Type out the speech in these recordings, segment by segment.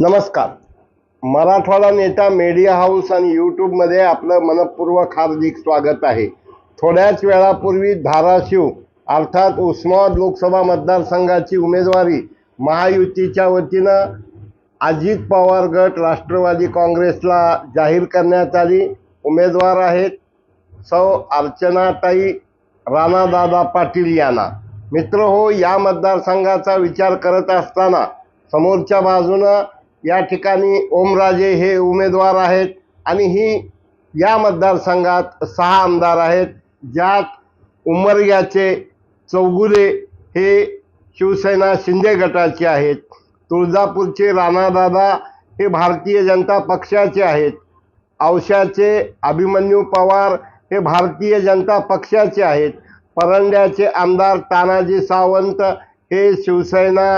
नमस्कार. मराठवाडा नेता media house आणि यूट्यूबमध्ये आपलं मनपूर्वक हार्दिक स्वागत आहे. थोड्याच वेळापूर्वी धाराशिव अर्थात उस्मानाबाद लोकसभा मतदारसंघाची उमेदवारी महायुतीच्या वतीनं अजित पवार गट राष्ट्रवादी काँग्रेसला जाहीर करण्यात आली. उमेदवार आहेत सौ अर्चनाताई राणादादा पाटील यांना. मित्र हो या मतदारसंघाचा विचार करत असताना समोरच्या बाजूनं या ठिकाणी ओमराजे हे उमेदवार आहेत आणि ही या मतदारसंघात सहा आमदार आहेत ज्यात उमरग्याचे चौगुले हे शिवसेना शिंदे गटाचे आहेत तुळजापूरचे राणादादा हे भारतीय जनता पक्षाचे आहेत औशाचे अभिमन्यू पवार हे भारतीय जनता पक्षाचे आहेत परंड्याचे आमदार तानाजी सावंत हे शिवसेना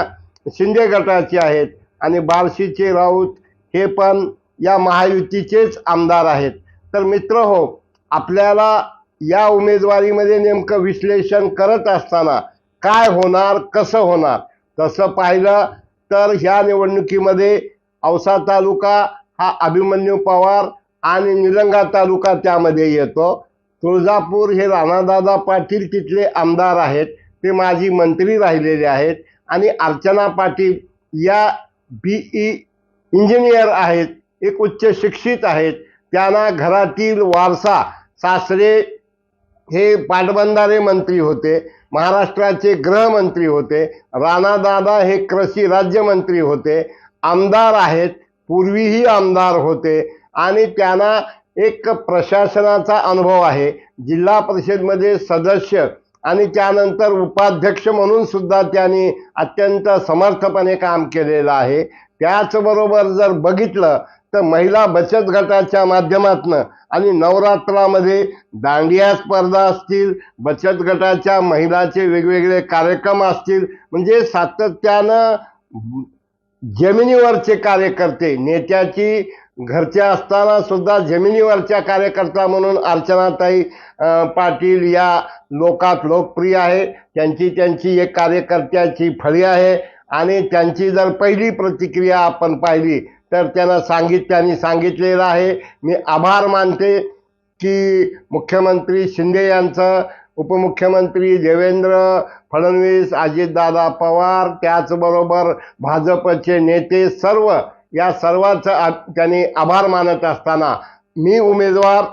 शिंदे गटाचे आहेत आणि बार्शीचे राऊत हे पण या महायुतीचेच आमदार आहेत. तर मित्र हो आपल्याला या उमेदवारीमध्ये नेमकं विश्लेषण करत असताना काय होणार कसं होणार? तसं पाहिलं तर ह्या निवडणुकीमध्ये औसा तालुका हा अभिमन्यू पवार आणि निलंगा तालुका त्यामध्ये येतो. तुळजापूर हे राणादादा पाटील तिथले आमदार आहेत. ते माजी मंत्री राहिलेले आहेत. आणि अर्चना पाटील या बी ई इंजिनियर आहेत एक उच्च शिक्षित आहेत. त्यांना घरातील वारसा सासरे हे पाटबंधारे मंत्री होते महाराष्ट्राचे गृहमंत्री होते राणादादा हे कृषी राज्यमंत्री होते आमदार आहेत पूर्वीही आमदार होते आणि त्यांना एक प्रशासनाचा अनुभव आहे. जिल्हा परिषदमध्ये सदस्य आणि त्यानंतर उपाध्यक्ष म्हणून सुद्धा त्यांनी अत्यंत समर्थपणे काम केलेलं आहे. त्याचबरोबर जर बघितलं तर महिला बचत गटाच्या माध्यमातनं आणि नवरात्रामध्ये दांडिया स्पर्धा असतील बचत गटाच्या महिलाचे वेगवेगळे कार्यक्रम असतील म्हणजे सातत्यानं जमिनीवरचे कार्यकर्ते नेत्याची घरच्या असताना सुद्धा जमिनीवरच्या कार्यकर्ता म्हणून अर्चनाताई पाटील या लोकात लोकप्रिय आहे. त्यांची त्यांची एक कार्यकर्त्याची फळी आहे. आणि त्यांची जर पहिली प्रतिक्रिया आपण पाहिली तर त्यांना सांगित त्यांनी सांगितलेलं आहे. मी आभार मानते की मुख्यमंत्री शिंदे यांचं उपमुख्यमंत्री देवेंद्र फडणवीस अजितदादा पवार त्याचबरोबर भाजपचे नेते सर्व या सर्वांचं आ- त्यांनी आभार मानत असताना मी उमेदवार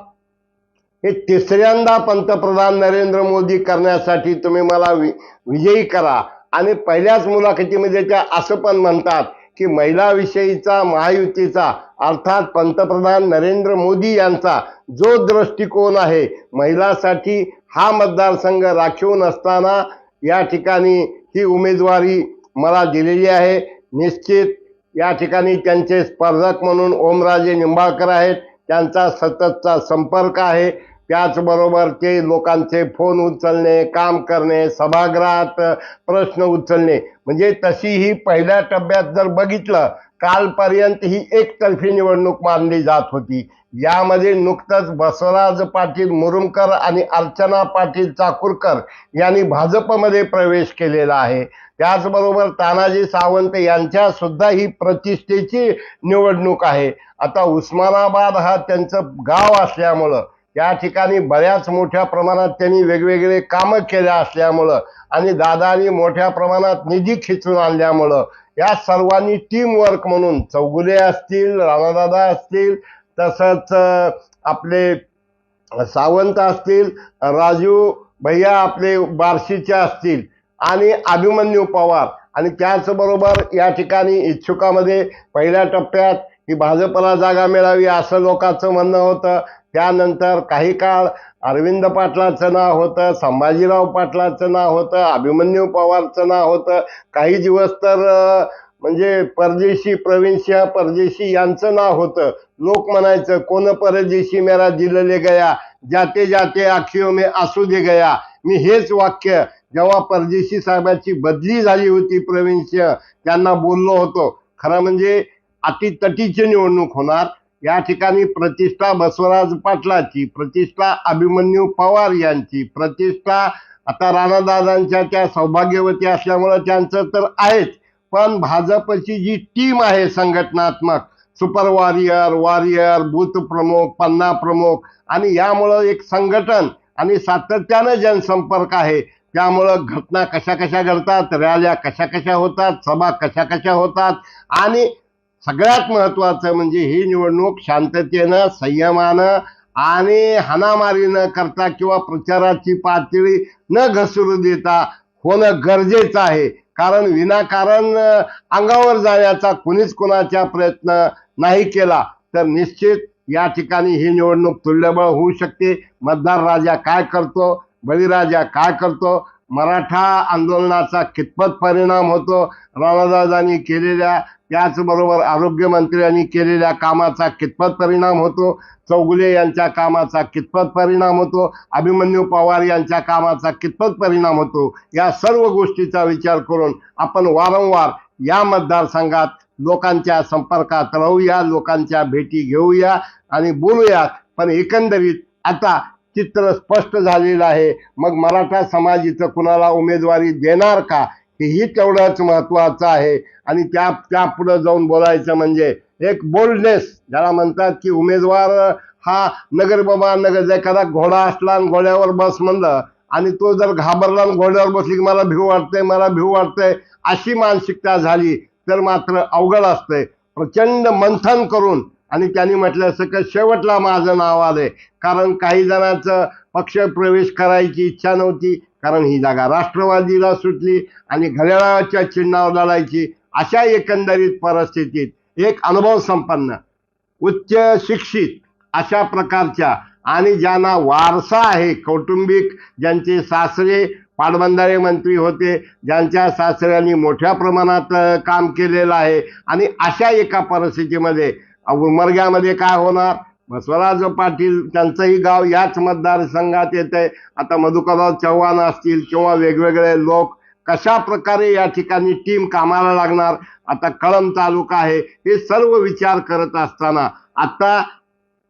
हे तिसऱ्यांदा पंतप्रधान नरेंद्र मोदी करण्यासाठी तुम्ही मला वि विजयी करा. आणि पहिल्याच मुलाखतीमध्ये त्या असं पण म्हणतात की महिलाविषयीचा महायुतीचा अर्थात पंतप्रधान नरेंद्र मोदी यांचा जो दृष्टिकोन आहे महिलासाठी हा मतदारसंघ राखीव नसताना या ठिकाणी ही उमेदवारी मला दिलेली आहे. निश्चित या ठिकाणी त्यांचे स्पर्धक म्हणून ओमराजे निंबाळकर आहेत. त्यांचा सततचा संपर्क आहे. त्याचबरोबर ते लोकांचे फोन उचलणे काम करणे सभागृहात प्रश्न उचलणे. म्हणजे तशी ही पहिल्या टप्प्यात जर बघितलं कालपर्यंत ही एकतर्फी निवडणूक मानली जात होती. यामध्ये नुकतंच बसवराज पाटील मुरुमकर आणि अर्चना पाटील चाकूरकर यांनी भाजपमध्ये प्रवेश केलेला आहे. त्याचबरोबर तानाजी सावंत यांच्या सुद्धा ही प्रतिष्ठेची निवडणूक आहे. आता उस्मानाबाद हा त्यांचं गाव असल्यामुळं त्या ठिकाणी बऱ्याच मोठ्या प्रमाणात त्यांनी वेगवेगळे कामं केल्या असल्यामुळं आणि दादानी मोठ्या प्रमाणात निधी खिचून आणल्यामुळं या सर्वांनी टीमवर्क म्हणून चौगुले असतील राणादादा असतील तसंच आपले सावंत असतील राजू भैया आपले बार्शीचे असतील आणि अभिमन्यू पवार. आणि त्याचबरोबर या ठिकाणी इच्छुकामध्ये पहिल्या टप्प्यात ही भाजपला जागा मिळावी असं लोकांचं म्हणणं होतं. त्यानंतर काही काळ अरविंद पाटलाचं नाव होतं संभाजीराव पाटलाचं नाव होतं अभिमन्यू पवारचं नाव होतं. काही दिवस तर म्हणजे परदेशी प्रवीणसिंह परदेशी यांचं नाव होतं. लोक म्हणायचं कोण परदेशी मेरा दिलेले गया? जाते जाते आखिओ मे असू दे गया. मी हेच वाक्य जेव्हा परदेशी साहेबाची बदली झाली होती प्रवीण सिंह त्यांना बोललो होतो. खरं म्हणजे अतितटीची निवडणूक होणार. या ठिकाणी प्रतिष्ठा बसवराज पाटलाची प्रतिष्ठा अभिमन्यू पवार यांची प्रतिष्ठा आता राणादादांच्या त्या सौभाग्यवती असल्यामुळं त्यांचं तर आहेच पण भाजपची जी टीम आहे संघटनात्मक सुपर वॉरियर वॉरियर बूथ प्रमुख पन्ना प्रमुख आणि यामुळं एक संघटन आणि सातत्यानं जनसंपर्क आहे. त्यामुळं घटना कशा कशा घडतात रॅल्या कशा कशा होतात सभा कशा कशा होतात आणि सगळ्यात महत्वाचं म्हणजे ही निवडणूक शांततेनं संयमानं आणि हानामारी न करता किंवा प्रचाराची पातळी न घसरू देता होणं गरजेचं आहे. कारण विनाकारण अंगावर जाण्याचा कुणीच कुणाचा प्रयत्न नाही केला. तर निश्चित या ठिकाणी ही निवडणूक तुल्यबळ होऊ शकते. मतदार राजा काय करतो? बळीराजा काय करतो? मराठा आंदोलनाचा कितपत परिणाम होतो? राणादादांनी केलेल्या त्याचबरोबर आरोग्यमंत्र्यांनी केलेल्या कामाचा कितपत परिणाम होतो? चौगुले यांच्या कामाचा कितपत परिणाम होतो? अभिमन्यू पवार यांच्या कामाचा कितपत परिणाम होतो? या सर्व गोष्टीचा विचार करून आपण वारंवार या मतदारसंघात लोकांच्या संपर्कात राहूया लोकांच्या भेटी घेऊया आणि बोलूया. पण एकंदरीत आता चित्र स्पष्ट झालेलं आहे. मग मराठा समाज इथं कुणाला उमेदवारी देणार का? हेही तेवढंच महत्वाचं आहे. आणि त्या त्या पुढं जाऊन बोलायचं म्हणजे एक बोल्डनेस ज्याला म्हणतात की उमेदवार हा नगर बाबा नगर एखादा घोडा असला आणि घोड्यावर बस म्हणलं आणि तो जर घाबरला आणि घोड्यावर बसली की मला भिव वाटतंय मला भिव वाटतंय अशी मानसिकता झाली तर मात्र अवघड असतंय. प्रचंड मंथन करून आणि त्यांनी म्हटलं असं शेवटला माझं नाव आलंय? कारण काही जणांचं पक्ष प्रवेश करायची इच्छा नव्हती कारण ही जागा राष्ट्रवादीला सुटली आणि घड्याळाच्या चिन्हावर लढायची अशा एकंदरीत परिस्थितीत एक अनुभव संपन्न. उच्च शिक्षित अशा प्रकारच्या आणि ज्यांना वारसा आहे कौटुंबिक ज्यांचे सासरे पाटबंधारे मंत्री होते ज्यांच्या सासऱ्यांनी मोठ्या प्रमाणात काम केलेलं आहे आणि अशा एका परिस्थितीमध्ये उमरग्यामध्ये काय होणार? बसवराज पाटील त्यांचंही गाव याच मतदारसंघात येत आहे आता मधुकरराव चव्हाण असतील किंवा वेगवेगळे लोक कशा प्रकारे या ठिकाणी टीम कामाला लागणार? आता कळम तालुका आहे. हे सर्व विचार करत असताना आता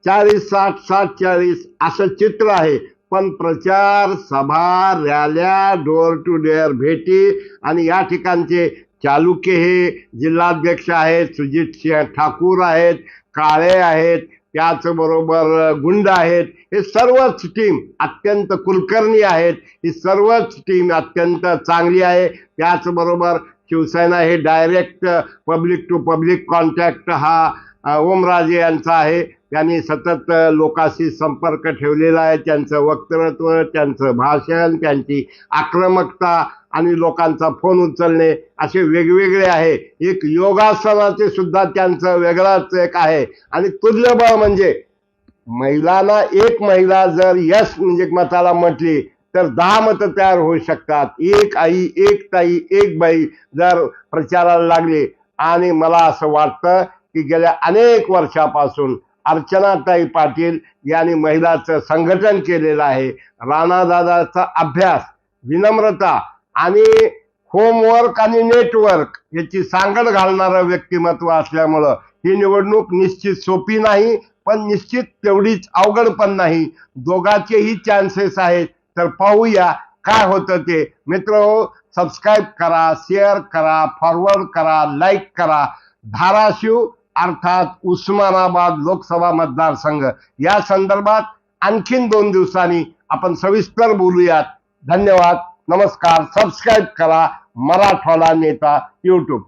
चाळीस साठ साठ चाळीस असं चित्र आहे. पण प्रचार सभा रॅल्या डोअर टू डोअर भेटी आणि या ठिकाणचे चालुक्य हे जिल्हाध्यक्ष आहेत सुजित सिंह ठाकूर आहेत काळे आहेत त्याचबरोबर गुंड आहेत. हे सर्वच टीम अत्यंत कुलकर्णी आहेत. ही सर्वच टीम अत्यंत चांगली आहे. त्याचबरोबर शिवसेना हे direct public to public contact हा ओमराजे यांचा आहे. त्यांनी सतत लोकाशी लोकांशी संपर्क ठेवलेला आहे. त्यांचं वक्तृत्व त्यांचं भाषण त्यांची आक्रमकता आणि लोकांचा फोन उचलणे असे वेगवेगळे आहे. एक योगासनाचे सुद्धा त्यांचं वेगळाच एक आहे. आणि तुल्यबळ म्हणजे महिलांना एक महिला जर यश म्हणजे मताला म्हटली तर दहा मतं तयार होऊ शकतात. एक आई एक ताई एक बाई जर प्रचाराला लागली. आणि मला असं वाटतं की गेल्या अनेक वर्षापासून अर्चनाताई पाटील यांनी महिलाचं संघटन केलेलं आहे. राणादादाचा अभ्यास विनम्रता आणि होमवर्क आणि नेटवर्क याची सांगड घालणारं व्यक्तिमत्व असल्यामुळं ही निवडणूक निश्चित सोपी नाही पण निश्चित तेवढीच अवघड पण नाही. दोघांचेही चान्सेस आहेत. तर पाहूया काय होतं ते. मित्र सबस्क्राईब करा शेअर करा फॉरवर्ड करा लाईक करा. धाराशिव अर्थात उस्मानाबाद लोकसभा मतदारसंघ. या संदर्भात आणखीन दोन दिवसांनी आपण सविस्तर बोलूयात. धन्यवाद. नमस्कार सबस्क्राईब करा मराठवाडा नेता यूट्यूब